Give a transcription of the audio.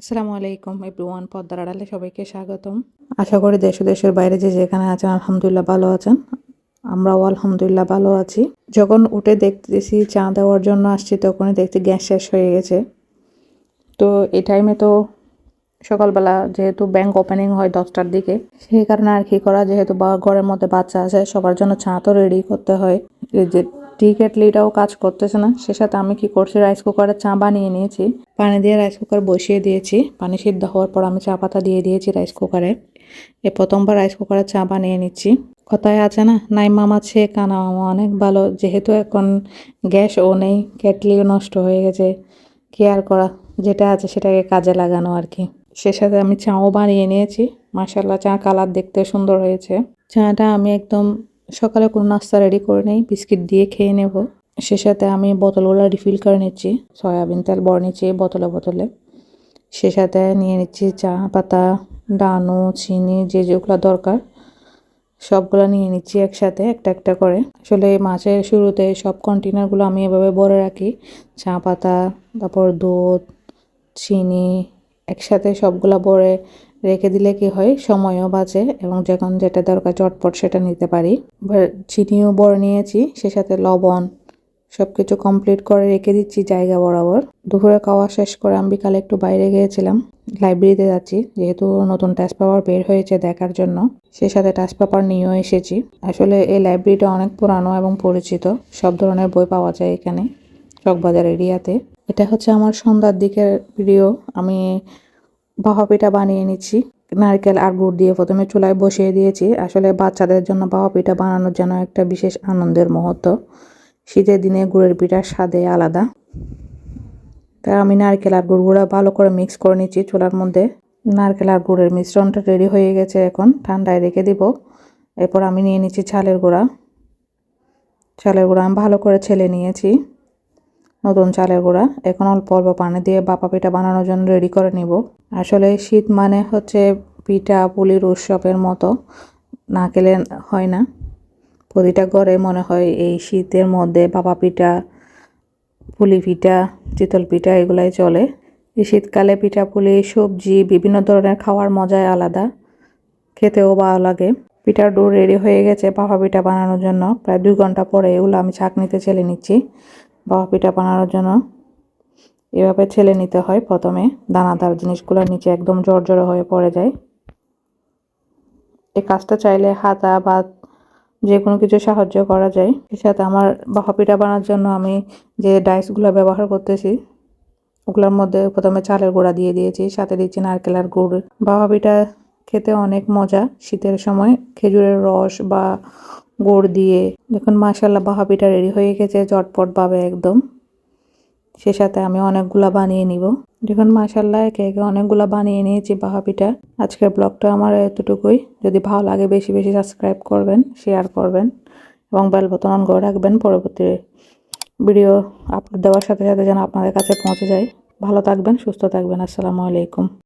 আসসালামু আলাইকুম এভরিওয়ান পদ্মার আড়ালে সবাইকে স্বাগতম। আশা করি দেশ দেশের বাইরে যে যেখানে আছেন, আলহামদুলিল্লাহ ভালো আছেন। আমরাও আলহামদুলিল্লাহ ভালো আছি। যখন উঠে দেখতেছি চা দেওয়ার জন্য আসছি, তখনই দেখছি গ্যাস শেষ হয়ে গেছে। তো এই টাইমে তো সকালবেলা যেহেতু ব্যাংক ওপেনিং হয় দশটার দিকে, সেই কারণে আর কি করা যেহেতু বা ঘরের মধ্যে বাচ্চা আছে, সবার জন্য চা তো রেডি করতে হয়। যে টি কেটলিটাও কাজ করতেছে না। সে সাথে আমি কি করছি? রাইস কুকারে চা বানিয়ে নিয়েছি। পানি দিয়ে রাইস কুকার বসিয়ে দিয়েছি। পানি সিদ্ধ হওয়ার পর আমি চা পাতা দিয়ে দিয়েছি রাইস কুকারে এ। প্রথমবার রাইস কুকারে চা বানিয়ে নিচ্ছি। কথায় আছে না, নাই মামা ছে কানা মামা, অনেক ভালো। যেহেতু এখন গ্যাসও নেই, কেটলিও নষ্ট হয়ে গেছে। কেয়ার করা? যেটা আছে সেটাকে কাজে লাগানো আর কি। সে সাথে আমি চাও বানিয়ে নিয়েছি। মাসাল্লাহ চা কালার দেখতে সুন্দর হয়েছে। চাটা আমি একদম সকালে কোনো নাস্তা রেডি করে নেই, বিস্কিট দিয়ে খেয়ে নেব। সে সাথে আমি বোতলগুলো রিফিল করে নিচ্ছি, সয়াবিন তেল, বড় নিচ্ছি বোতলে বোতলে। সে সাথে নিয়ে নিচ্ছি চা, পাতা, ডানো, চিনি, যে যেগুলো দরকার, সবগুলো নিয়ে নিচ্ছি একসাথে একটা একটা করে। আসলে মাছের শুরুতে সব কন্টেনারগুলো আমি এভাবে ভরে রাখি। চা, পাতা, তারপর দুধ, চিনি, একসাথে সবগুলো ভরে রেখে দিলে কি হয়? সময়ও বাঁচে এবং যখন যেটা দরকার চটপট সেটা নিতে পারি। চিনিও বড় নিয়েছি, সে সাথে লবণ সব কিছু কমপ্লিট করে রেখে দিচ্ছি জায়গা বরাবর। দুপুরে খাওয়া শেষ করে আমি বিকালে একটু বাইরে গিয়েছিলাম লাইব্রেরিতে যাচ্ছি। যেহেতু নতুন টাচ পেপার বের হয়েছে দেখার জন্য, সে সাথে টাচ পেপার নিয়েও এসেছি। আসলে এই লাইব্রেরিটা অনেক পুরানো এবং পরিচিত, সব ধরনের বই পাওয়া যায় এখানে চকবাজার এরিয়াতে। এটা হচ্ছে আমার সন্ধ্যার দিকের প্রিয় আমি বাহা পিঠা বানিয়ে নিচ্ছি। নারকেল আর গুড় দিয়ে প্রথমে চুলায় বসিয়ে দিয়েছি। আসলে বাচ্চাদের জন্য বাহা পিঠা বানানোর জন্য একটা বিশেষ আনন্দের মুহূর্ত। শীতের দিনে গুড়ের পিঠার স্বাদে আলাদা। তাই আমি নারকেল আর গুড়গুলো ভালো করে মিক্স করে নিচ্ছি চুলার মধ্যে। নারকেল আর গুড়ের মিশ্রণটা রেডি হয়ে গেছে এখন। ঠান্ডায় রেখে দিব। এরপর আমি নিয়ে নিচ্ছি ছালের গুঁড়া। চালের গুঁড়া আমি ভালো করে ছেলে নিয়েছি। নতুন চালের গুঁড়া। এখন অল্প অল্প পানি দিয়ে বাপা পিঠা বানানোর জন্য রেডি করে নিব। আসলে শীত মানে হচ্ছে পিঠা পুলির উৎসবের মতো। না খেলে হয় না। প্রতিটা ঘরে মনে হয় এই শীতের মধ্যে বাবা পিঠা, পুলি পিঠা, চিতল পিঠা এগুলাই চলে। এই শীতকালে পিঠা, পুলি, সবজি, বিভিন্ন ধরনের খাওয়ার মজাই আলাদা। খেতেও ভালো লাগে। পিঠার ডো রেডি হয়ে গেছে বাবা পিঠা বানানোর জন্য। প্রায় দুই ঘণ্টা পরে এগুলো আমি চাকনিতে ছেলে নিচ্ছি। বাবা পিঠা বানানোর জন্য। এভাবে ছেলে নিতে হয় প্রথমে। দানাদার জিনিসগুলো নিচে একদম জড়জড়ো হয়ে পড়ে যায়। এই কাজটা চাইলে হাতা বা যে কোনো কিছু সাহায্য করা যায়। এর সাথে আমার বাহা পিঠা বানানোর জন্য আমি যে ডাইসগুলো ব্যবহার করতেছি, ওগুলোর মধ্যে প্রথমে চালের গুঁড়া দিয়ে দিয়েছি, সাথে দিচ্ছি নারকেলের গুড়। বাহা পিঠা খেতে অনেক মজা। শীতের সময় খেজুরের রস বা গুড় দিয়ে। দেখুন মাসাল্লাহ বাহা পিঠা রেডি হয়ে গেছে পাবে একদম। সে সাথে আমি অনেকগুলা বানিয়ে নিব। দেখুন মাসাল্লাহ একে একে অনেকগুলা বানিয়ে নিয়েছি বাহা পিঠা আজকের ব্লগটা আমার এতটুকুই। যদি ভালো লাগে, বেশি বেশি সাবস্ক্রাইব করবেন শেয়ার করবেন, এবং বেল বোতাম অন করে রাখবেন। পরবর্তী ভিডিও আপলোড দেওয়ার সাথে সাথে যেন আপনাদের কাছে পৌঁছে যায়। ভালো থাকবেন, সুস্থ থাকবেন। আসসালামু আলাইকুম।